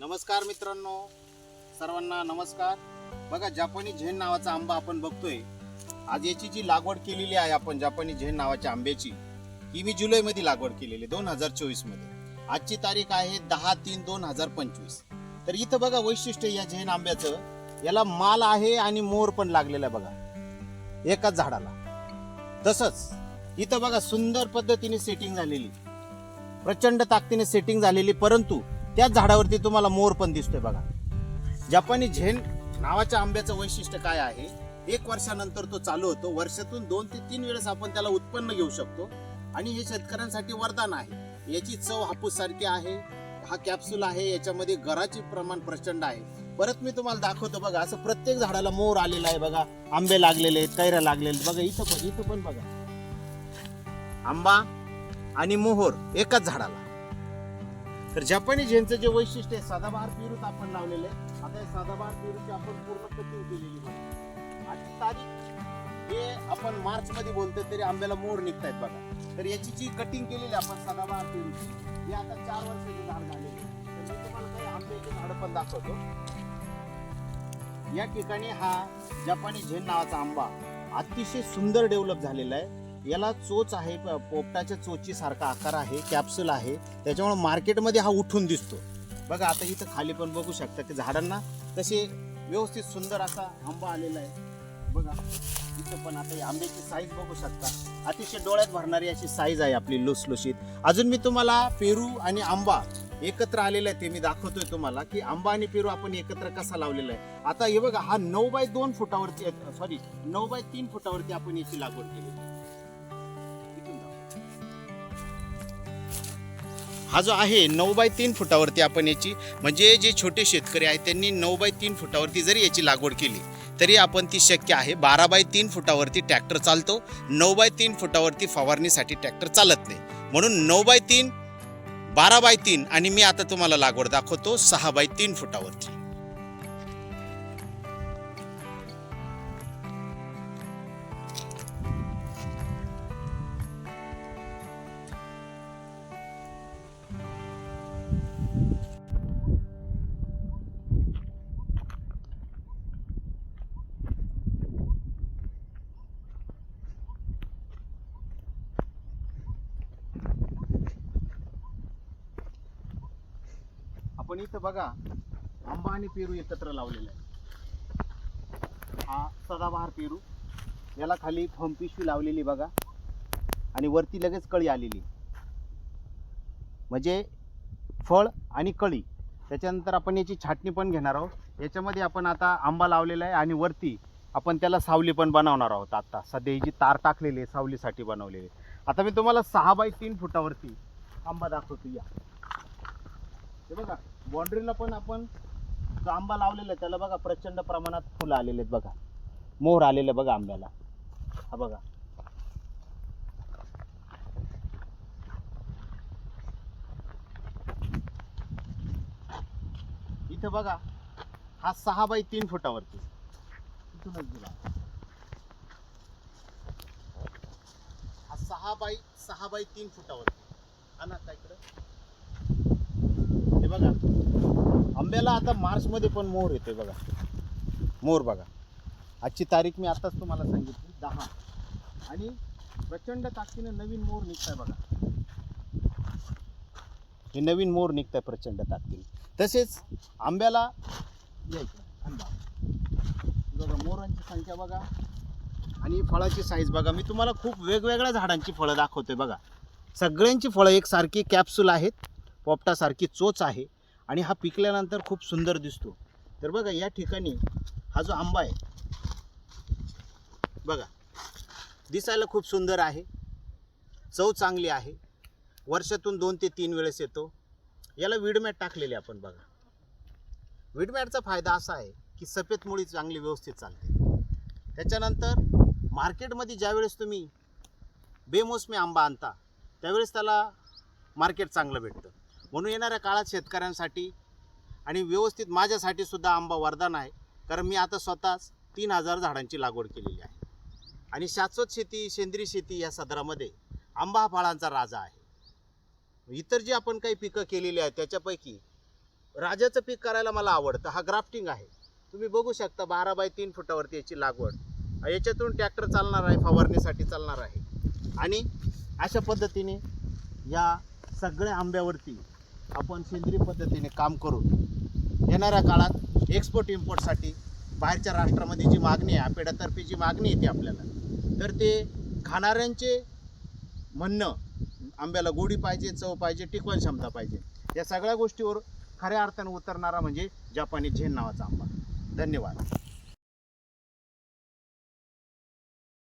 नमस्कार मित्रांनो. सर्वांना नमस्कार. बघा जापानी झेन नावाचा आंबा आपण बघतोय. आज याची जी लागवड केलेली आहे आपण जापानी झेन नावाच्या आंब्याची ही मी जुलैमध्ये लागवड केलेली दोन हजार चोवीसमध्ये आजची तारीख आहे दहा तीन दोन हजार पंचवीस. तर इथं बघा वैशिष्ट्य या झेन आंब्याचं याला माल आहे आणि मोर पण लागलेला आहे बघा. एकाच झाडाला. तसंच इथं बघा सुंदर पद्धतीने सेटिंग झालेली. प्रचंड ताकदीने सेटिंग झालेली परंतु त्याच झाडावरती तुम्हाला मोर पण दिसतोय बघा. जपानी झेन नावाच्या आंब्याचं वैशिष्ट्य काय आहे? एक वर्षानंतर तो चालू होतो. वर्षातून दोन ते तीन वेळेस आपण त्याला उत्पन्न घेऊ शकतो. आणि हे शेतकऱ्यांसाठी वरदान आहे. याची चव हापूस सारखी आहे. हा कॅप्सूल आहे. याच्यामध्ये गराचे प्रमाण प्रचंड आहे. परत मी तुम्हाला दाखवतो बघा. असं प्रत्येक झाडाला मोर आलेला आहे बघा. आंबे लागलेले आहेत कैऱ्या लागलेले आहेत. बघा इथं पण इथं पण बघा. आंबा आणि मोहोर एकाच झाडाला. तर जपानी झेनचं जे वैशिष्ट्य आहे सदाबहार पेरूत आपण लावलेलं आहे. आता सदाबहार पेरूची आपण पूर्ण कटिंग केलेली आहे. आजची तारीख हे आपण मार्च मध्ये बोलतोय तरी आंब्याला मोर निघतायत बघा तर याची जी कटिंग केलेली आहे आपण सदाबहार पेरूची ही आता चार वर्षाची झाड झालेली आहे. तर मी तुम्हाला काही आंब्याची झाडं पण दाखवतो या ठिकाणी हा जपानी झेन नावाचा आंबा अतिशय सुंदर डेव्हलप झालेला आहे याला चोच आहे पोपटाच्या चोची सारखा आकार आहे कॅप्सूल आहे. त्याच्यामुळे मार्केटमध्ये हा उठून दिसतो. बघा आता इथं खाली पण बघू शकता की झाडांना तसे व्यवस्थित सुंदर असा आंबा आलेला आहे. बघा इथं पण आता आंब्याची साईज बघू शकता. अतिशय डोळ्यात भरणारी अशी साईज आहे आपली लुसलुशीत. अजून मी तुम्हाला पेरू आणि आंबा एकत्र आलेला आहे ते मी दाखवतोय तुम्हाला की आंबा आणि पेरू आपण एकत्र कसा लावलेला आहे. आता हे बघा हा नऊ बाय दोन फुटावरती सॉरी नऊ बाय तीन फुटावरती आपण याची लागवड केली. हा जो आहे नऊ बाय तीन फुटावरती आपण याची म्हणजे जे छोटे शेतकरी आहेत त्यांनी नऊ बाय तीन फुटावरती जरी याची लागवड केली तरी आपण ती शक्य आहे. बारा बाय तीन फुटावरती ट्रॅक्टर चालतो नऊ बाय तीन फुटावरती फवारणीसाठी ट्रॅक्टर चालत नाही. म्हणून नऊ बाय तीन बारा बाय तीन आणि मी आता तुम्हाला लागवड दाखवतो सहा बाय तीन फुटावरती. पण इथं बघा आंबा आणि पेरू एकत्र लावलेला आहे हा सदाबहार पेरू. याला खाली फंपिशवी लावलेली बघा. आणि वरती लगेच कळी आलेली. म्हणजे फळ आणि कळी. त्याच्यानंतर आपण याची छाटणी पण घेणार आहोत. याच्यामध्ये आपण आता आंबा लावलेला आहे आणि वरती आपण त्याला सावली पण बनवणार आहोत आता. सध्या ही जी तार टाकलेली आहे सावलीसाठी बनवलेली आता मी तुम्हाला सहा बाय तीन फुटावरती आंबा दाखवतो. या. हे बघा. बाउंड्रीला पण आपण जो आंबा लावलेला आहे त्याला बघा प्रचंड प्रमाणात फुलं आलेले आहेत बघा. मोहर आलेले बघा आंब्याला. हा बघा. इथं बघा हा सहा बाय तीन फुटावरती. इथूनच दिला. हा सहा बाय सहा बाय तीन फुटावरती. आणा ना काय इकडं? हे बघा. आंब्याला आता मार्चमध्ये पण मोर येतोय बघा. मोर बघा. आजची तारीख मी आताच तुम्हाला सांगितली दहा. आणि प्रचंड ताकदीनं नवीन मोर निघताय बघा. हे नवीन मोर निघताय प्रचंड ताकदीने. तसेच आंब्याला यायचं आंबा बघा मोरांची संख्या बघा. आणि फळाची साईज बघा. मी तुम्हाला खूप वेगवेगळ्या झाडांची फळं दाखवते बघा. सगळ्यांची फळं एकसारखी कॅप्सूल आहेत. पोपटासारखी चोच आहे. आणि हा पिकल्यानंतर खूप सुंदर दिसतो. तर बघा या ठिकाणी हा जो आंबा आहे बघा दिसायला खूप सुंदर आहे. चव चांगली आहे. वर्षातून दोन ते तीन वेळेस येतो. याला विडमॅट टाकलेले आपण बघा. विडमॅटचा फायदा असा आहे की सफेद मुळी चांगली व्यवस्थित चालते. त्याच्यानंतर मार्केटमध्ये ज्यावेळेस तुम्ही बेमोसमी आंबा आणता त्यावेळेस त्याला मार्केट चांगलं भेटतं. म्हणून येणाऱ्या काळात शेतकऱ्यांसाठी आणि व्यवस्थित माझ्यासाठी सुद्धा आंबा वरदान आहे. कारण मी आता स्वतःच तीन हजार झाडांची लागवड केलेली आहे. आणि शाश्वत शेती सेंद्रिय शेती या सदरामध्ये आंबा हा फळांचा राजा आहे. इतर जी आपण काही पिकं केलेली आहेत त्याच्यापैकी राजाचं पीक करायला मला आवडतं. हा ग्राफ्टिंग आहे. तुम्ही बघू शकता बारा बाय तीन फुटावरती याची लागवड. याच्यातून ट्रॅक्टर चालणार आहे फवारणीसाठी चालणार आहे. आणि अशा पद्धतीने या सगळ्या आंब्यावरती आपण सेंद्रिय पद्धतीने काम करून येणाऱ्या काळात एक्सपोर्ट इम्पोर्टसाठी बाहेरच्या राष्ट्रामध्ये जी मागणी आहे आपेडातर्फे जी मागणी येते आपल्याला तर ते खाणाऱ्यांचे म्हणणं आंब्याला गोडी पाहिजे चव पाहिजे टिकवण क्षमता पाहिजे या सगळ्या गोष्टीवर खऱ्या अर्थाने उतरणारा म्हणजे जपानी झेन नावाचा आंबा. धन्यवाद.